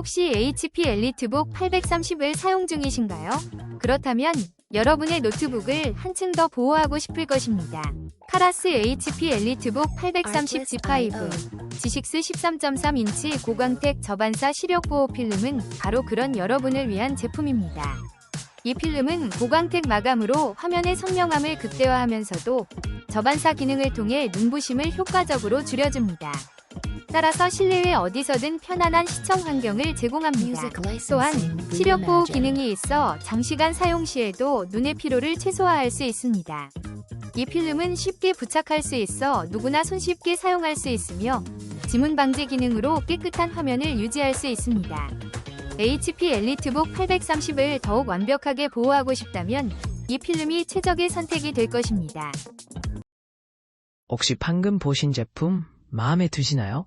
혹시 HP 엘리트북 830을 사용 중이신가요? 그렇다면 여러분의 노트북을 한층 더 보호하고 싶을 것입니다. 카라스 HP 엘리트북 830 G5 G6 13.3인치 고광택 저반사 시력 보호 필름은 바로 그런 여러분을 위한 제품입니다. 이 필름은 고광택 마감으로 화면의 선명함을 극대화하면서도 저반사 기능을 통해 눈부심을 효과적으로 줄여줍니다. 따라서 실내외 어디서든 편안한 시청 환경을 제공합니다. 또한 시력 보호 기능이 있어 장시간 사용 시에도 눈의 피로를 최소화할 수 있습니다. 이 필름은 쉽게 부착할 수 있어 누구나 손쉽게 사용할 수 있으며 지문 방지 기능으로 깨끗한 화면을 유지할 수 있습니다. HP 엘리트북 830을 더욱 완벽하게 보호하고 싶다면 이 필름이 최적의 선택이 될 것입니다. 혹시 방금 보신 제품 마음에 드시나요?